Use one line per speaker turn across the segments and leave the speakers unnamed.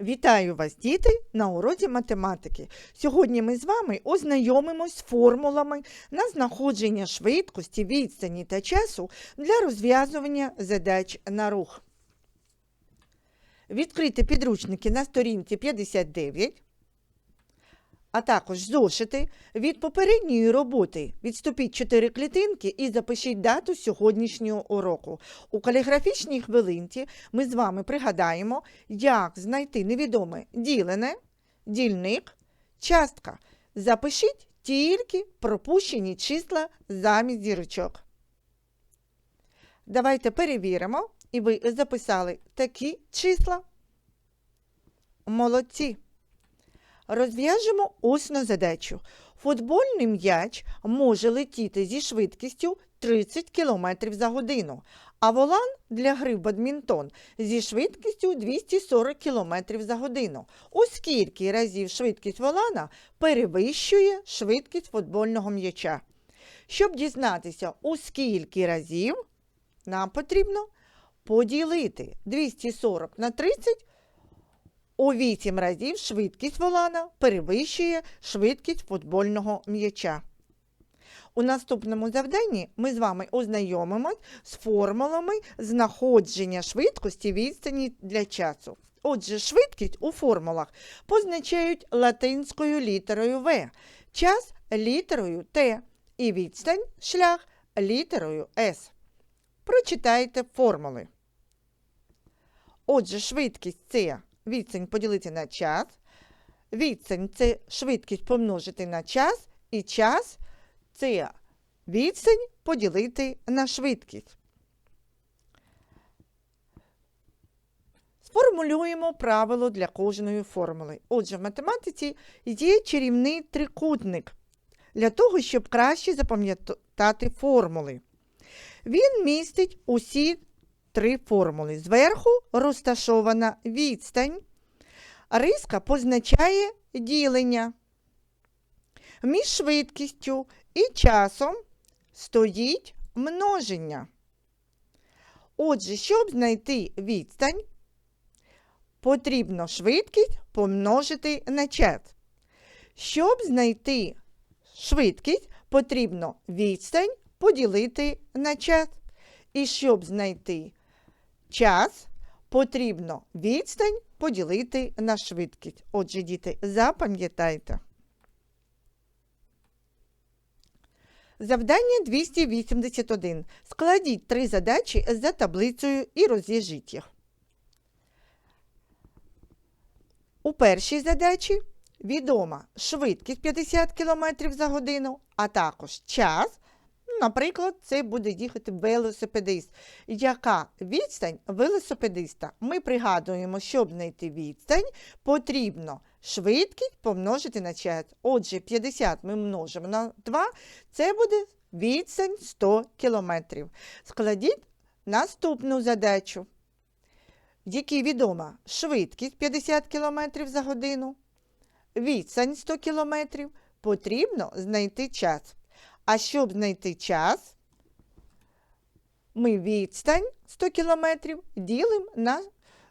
Вітаю вас, діти, на уроці математики. Сьогодні ми з вами ознайомимось з формулами на знаходження швидкості, відстані та часу для розв'язування задач на рух. Відкрити підручники на сторінці 59, а також зошити. Від попередньої роботи відступіть 4 клітинки і запишіть дату сьогоднішнього уроку. У каліграфічній хвилинці ми з вами пригадаємо, як знайти невідоме ділене, дільник, частка. Запишіть тільки пропущені числа замість зірочок. Давайте перевіримо, і ви записали такі числа. Молодці. Розв'яжемо усну задачу. Футбольний м'яч може летіти зі швидкістю 30 км за годину, а волан для гри в бадмінтон зі швидкістю 240 км за годину. У скільки разів швидкість волана перевищує швидкість футбольного м'яча? Щоб дізнатися, у скільки разів, нам потрібно поділити 240 на 30 у 8 разів швидкість волана перевищує швидкість футбольного м'яча. У наступному завданні ми з вами ознайомимось з формулами знаходження швидкості відстані для часу. Отже, швидкість у формулах позначають латинською літерою В, час літерою Т і відстань шлях літерою С. Прочитайте формули. Отже, швидкість це відстань поділити на час. Відстань це швидкість помножити на час, і час це відстань поділити на швидкість. Сформулюємо правило для кожної формули. Отже, в математиці є чарівний трикутник для того, щоб краще запам'ятати формули. Він містить усі три формули. Зверху розташована відстань. Риска позначає ділення. Між швидкістю і часом стоїть множення. Отже, щоб знайти відстань, потрібно швидкість помножити на час. Щоб знайти швидкість, потрібно відстань поділити на час. І щоб знайти час, потрібно відстань поділити на швидкість. Отже, діти, запам'ятайте. Завдання 281. Складіть три задачі за таблицею і розв'яжіть їх. У першій задачі відома швидкість 50 км за годину, а також час. Наприклад, це буде їхати велосипедист. Яка відстань велосипедиста? Ми пригадуємо, щоб знайти відстань, потрібно швидкість помножити на час. Отже, 50 ми множимо на 2, це буде відстань 100 км. Складіть наступну задачу, в якій відома швидкість 50 км за годину, відстань 100 км, потрібно знайти час. А щоб знайти час, ми відстань 100 км ділимо на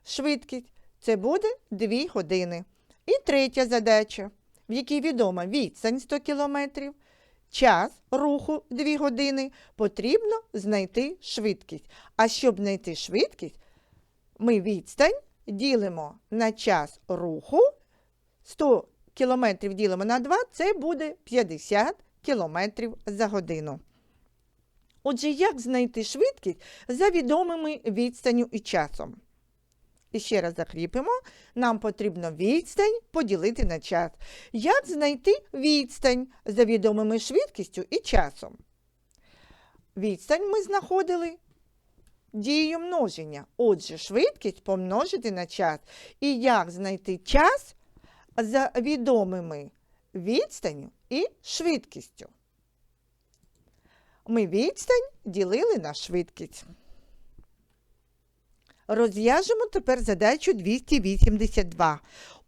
швидкість. Це буде 2 години. І третя задача, в якій відома відстань 100 км, час руху 2 години, потрібно знайти швидкість. А щоб знайти швидкість, ми відстань ділимо на час руху, 100 км ділимо на 2, це буде 50 км за годину. Отже, як знайти швидкість за відомими відстанню і часом? І ще раз закріпимо, нам потрібно відстань поділити на час. Як знайти відстань за відомими швидкістю і часом? Відстань ми знаходили дією множення. Отже, швидкість помножити на час. І як знайти час за відомими відстанню і швидкістю. Ми відстань ділили на швидкість. Розв'яжемо тепер задачу 282.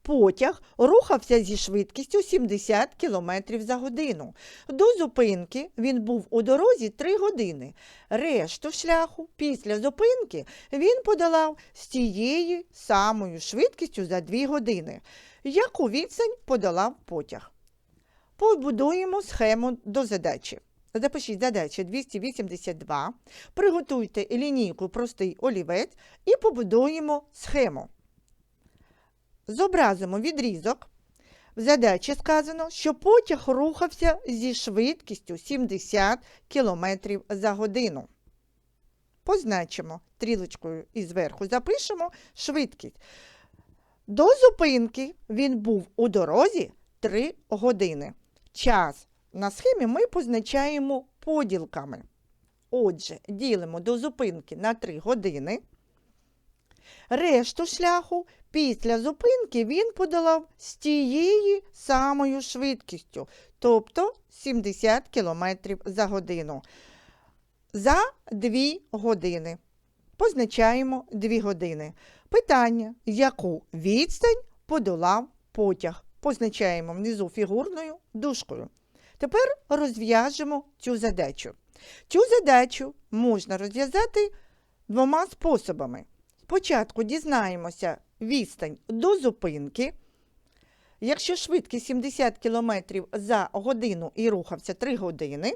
Потяг рухався зі швидкістю 70 км за годину. До зупинки він був у дорозі 3 години. Решту шляху після зупинки він подолав з тією самою швидкістю за 2 години. Яку відстань подолав потяг? Побудуємо схему до задачі. Запишіть задачу 282, приготуйте лінійку простий олівець і побудуємо схему. Зобразимо відрізок. В задачі сказано, що потяг рухався зі швидкістю 70 км за годину. Позначимо стрілочкою і зверху запишемо швидкість. До зупинки він був у дорозі 3 години. Час на схемі ми позначаємо поділками. Отже, ділимо до зупинки на 3 години. Решту шляху після зупинки він подолав з тією самою швидкістю, тобто 70 км за годину. За 2 години. Позначаємо 2 години. Питання, яку відстань подолав потяг. Позначаємо внизу фігурною дужкою. Тепер розв'яжемо цю задачу. Цю задачу можна розв'язати двома способами. Спочатку дізнаємося відстань до зупинки. Якщо швидкість 70 км за годину і рухався 3 години,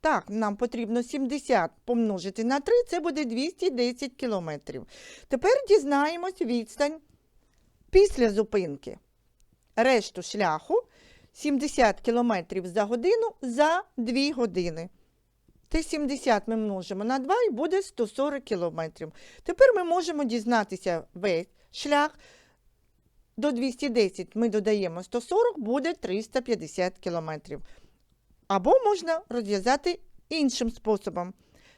так, нам потрібно 70 помножити на 3, це буде 210 км. Тепер дізнаємось відстань після зупинки. Решту шляху 70 км за годину за 2 години. Те 70 ми множимо на 2 і буде 140 км. Тепер ми можемо дізнатися весь шлях. До 210 ми додаємо 140, буде 350 км. Або можна розв'язати іншим способом.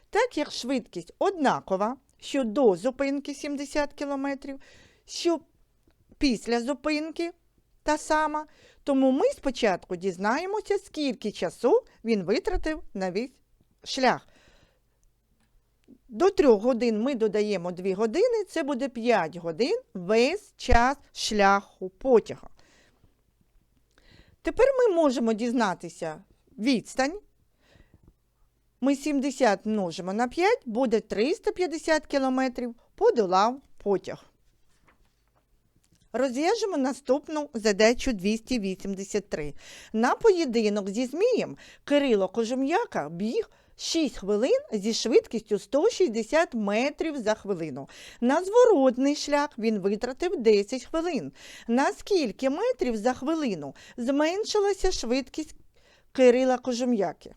Так як швидкість однакова, що до зупинки 70 км, що після зупинки та сама, тому ми спочатку дізнаємося, скільки часу він витратив на весь шлях. До 3 годин ми додаємо 2 години, це буде 5 годин весь час шляху потяга. Тепер ми можемо дізнатися відстань. Ми 70 множимо на 5, буде 350 кілометрів, подолав потяг. Розв'яжемо наступну задачу 283. На поєдинок зі Змієм Кирило Кожем'яка біг 6 хвилин зі швидкістю 160 метрів за хвилину. На зворотний шлях він витратив 10 хвилин. На скільки метрів за хвилину зменшилася швидкість Кирила Кожем'яки?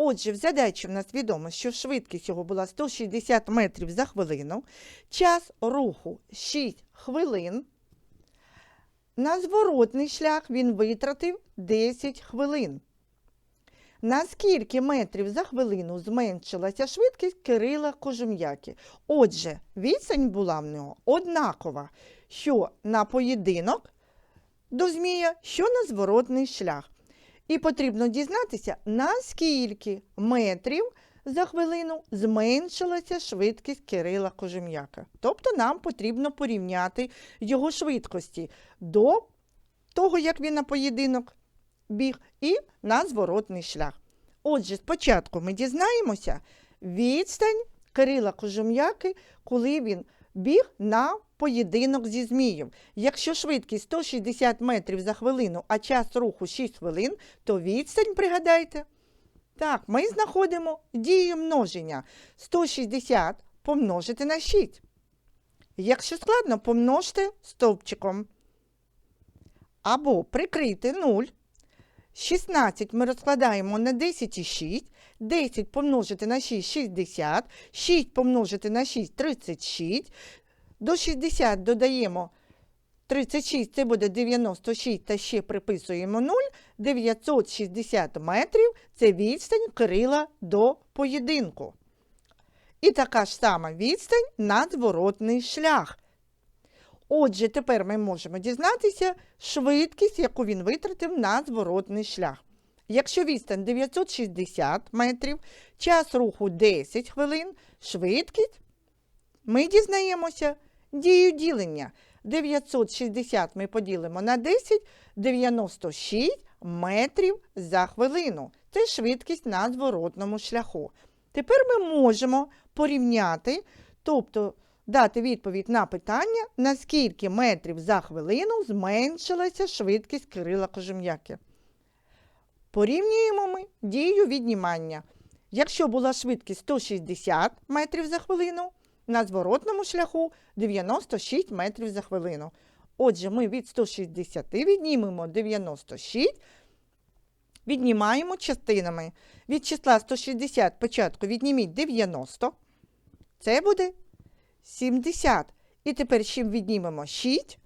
Отже, в задачі в нас відомо, що швидкість його була 160 метрів за хвилину, час руху 6 хвилин. На зворотний шлях він витратив 10 хвилин. На скільки метрів за хвилину зменшилася швидкість Кирила Кожум'яки? Отже, відстань була в нього однакова, що на поєдинок до Змія, що на зворотний шлях. І потрібно дізнатися, наскільки метрів за хвилину зменшилася швидкість Кирила Кожем'яка. Тобто нам потрібно порівняти його швидкості до того, як він на поєдинок біг, і на зворотний шлях. Отже, спочатку ми дізнаємося відстань Кирила Кожем'яки, коли він біг на поєдинок зі Змієм. Якщо швидкість 160 метрів за хвилину, а час руху 6 хвилин, то відстань, пригадайте. Так, ми знаходимо дію множення 160 помножити на 6. Якщо складно, помножте стовпчиком. Або прикрийте 0. 16 ми розкладаємо на 10 і 6. 10 помножити на 6 60. 6 помножити на 6 36. До 60 додаємо 36, це буде 96, та ще приписуємо 0. 960 метрів це відстань Кирила до поєдинку. І така ж сама відстань на зворотний шлях. Отже, тепер ми можемо дізнатися швидкість, яку він витратив на зворотний шлях. Якщо відстань 960 метрів, час руху 10 хвилин, швидкість, ми дізнаємося дію ділення. 960 ми поділимо на 10, 96 метрів за хвилину. Це швидкість на зворотному шляху. Тепер ми можемо порівняти, тобто дати відповідь на питання, на скільки метрів за хвилину зменшилася швидкість Кирила Кожем'яки. Порівнюємо ми дію віднімання. Якщо була швидкість 160 метрів за хвилину, на зворотному шляху 96 метрів за хвилину. Отже, ми від 160 віднімемо 96, віднімаємо частинами. Від числа 160 спочатку відніміть 90, це буде 70. І тепер чим віднімемо 6,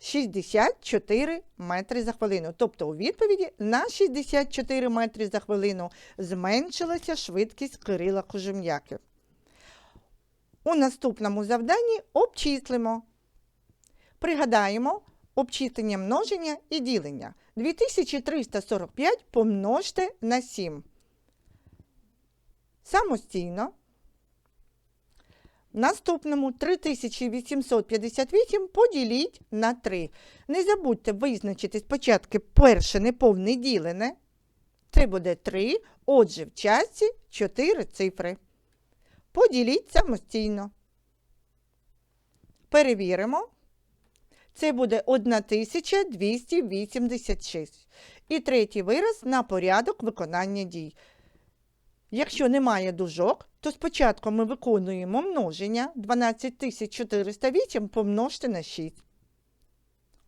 64 метри за хвилину. Тобто у відповіді на 64 метри за хвилину зменшилася швидкість Кирила Кожем'яки. У наступному завданні обчислимо. Пригадаємо обчислення множення і ділення. 2345 помножте на 7. Самостійно. Наступному 3858 поділіть на 3. Не забудьте визначити спочатку перше неповне ділене. Це буде 3. Отже, в часті 4 цифри. Поділіть самостійно. Перевіримо. Це буде 1286. І третій вираз на порядок виконання дій. Якщо немає дужок, то спочатку ми виконуємо множення 12408 помножте на 6.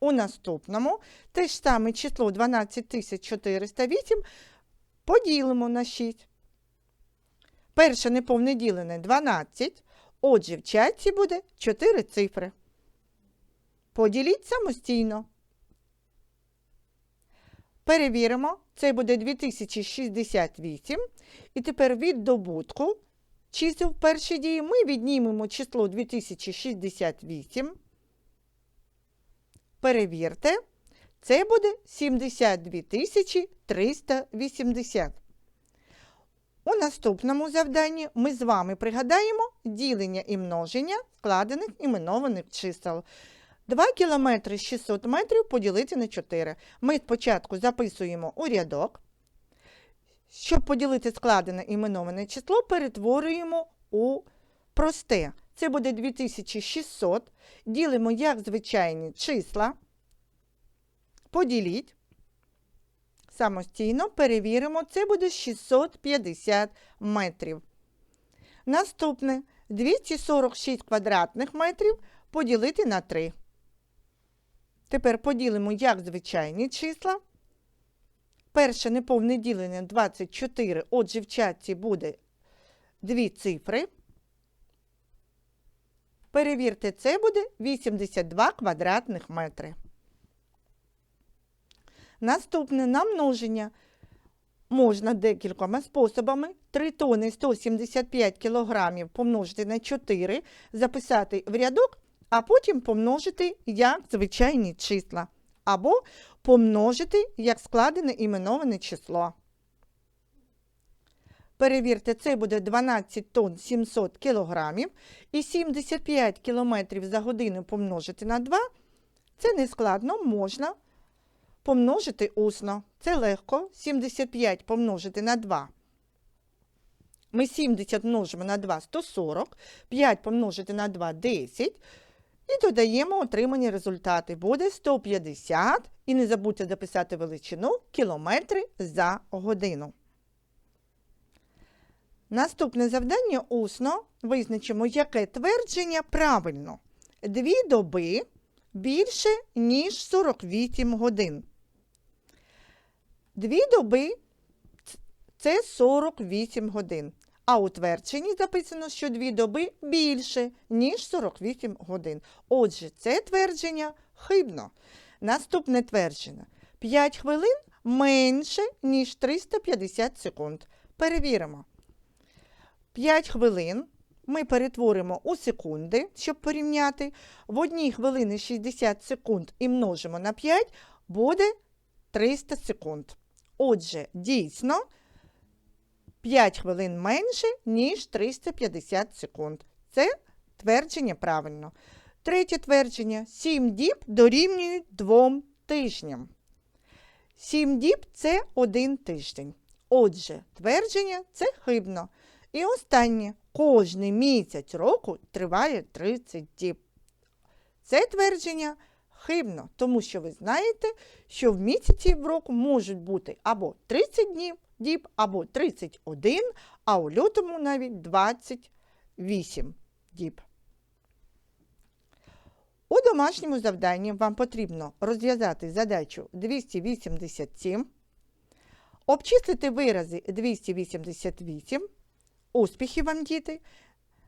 У наступному те ж саме число 12408 поділимо на 6. Перше неповне ділене 12. Отже, в чаті буде 4 цифри. Поділіть самостійно. Перевіримо. Це буде 2068. І тепер від добутку чисел в першій дії ми віднімемо число 2068. Перевірте. Це буде 72 380. У наступному завданні ми з вами пригадаємо ділення і множення складених іменованих чисел. 2 кілометри 600 метрів поділити на 4. Ми спочатку записуємо у рядок. Щоб поділити складене іменоване число, перетворюємо у просте. Це буде 2600. Ділимо як звичайні числа. Поділіть. Самостійно перевіримо, це буде 650 метрів. Наступне 246 квадратних метрів поділити на 3. Тепер поділимо як звичайні числа. Перше неповне ділення 24, отже, в чаті буде дві цифри. Перевірте, це буде 82 квадратних метри. Наступне на множення можна декількома способами. 3 тони 175 кілограмів помножити на 4, записати в рядок, а потім помножити як звичайні числа. Або помножити як складене іменоване число. Перевірте, це буде 12 тонн 700 кілограмів. І 75 кілометрів за годину помножити на 2. Це не складно, можна помножити усно. Це легко. 75 помножити на 2. Ми 70 множимо на 2 140, 5 помножити на 2 10. І додаємо отримані результати. Буде 150. І не забудьте записати величину кілометри за годину. Наступне завдання усно визначимо, яке твердження правильно. Дві доби більше, ніж 48 годин. Дві доби це 48 годин. А у твердженні записано, що дві доби більше, ніж 48 годин. Отже, це твердження хибно. Наступне твердження. 5 хвилин менше, ніж 350 секунд. Перевіримо. 5 хвилин ми перетворимо у секунди, щоб порівняти. В одній хвилини 60 секунд і множимо на 5, буде 300 секунд. Отже, дійсно, 5 хвилин менше, ніж 350 секунд. Це твердження правильно. Третє твердження. 7 діб дорівнюють 2 тижням. 7 діб це один тиждень. Отже, твердження це хибно. І останнє. Кожний місяць року триває 30 діб. Це твердження хибно, тому що ви знаєте, що в місяці в року можуть бути або 30 днів діб, або 31, а у лютому навіть 28 діб. У домашньому завданні вам потрібно розв'язати задачу 287, обчислити вирази 288. Успіхів вам, діти!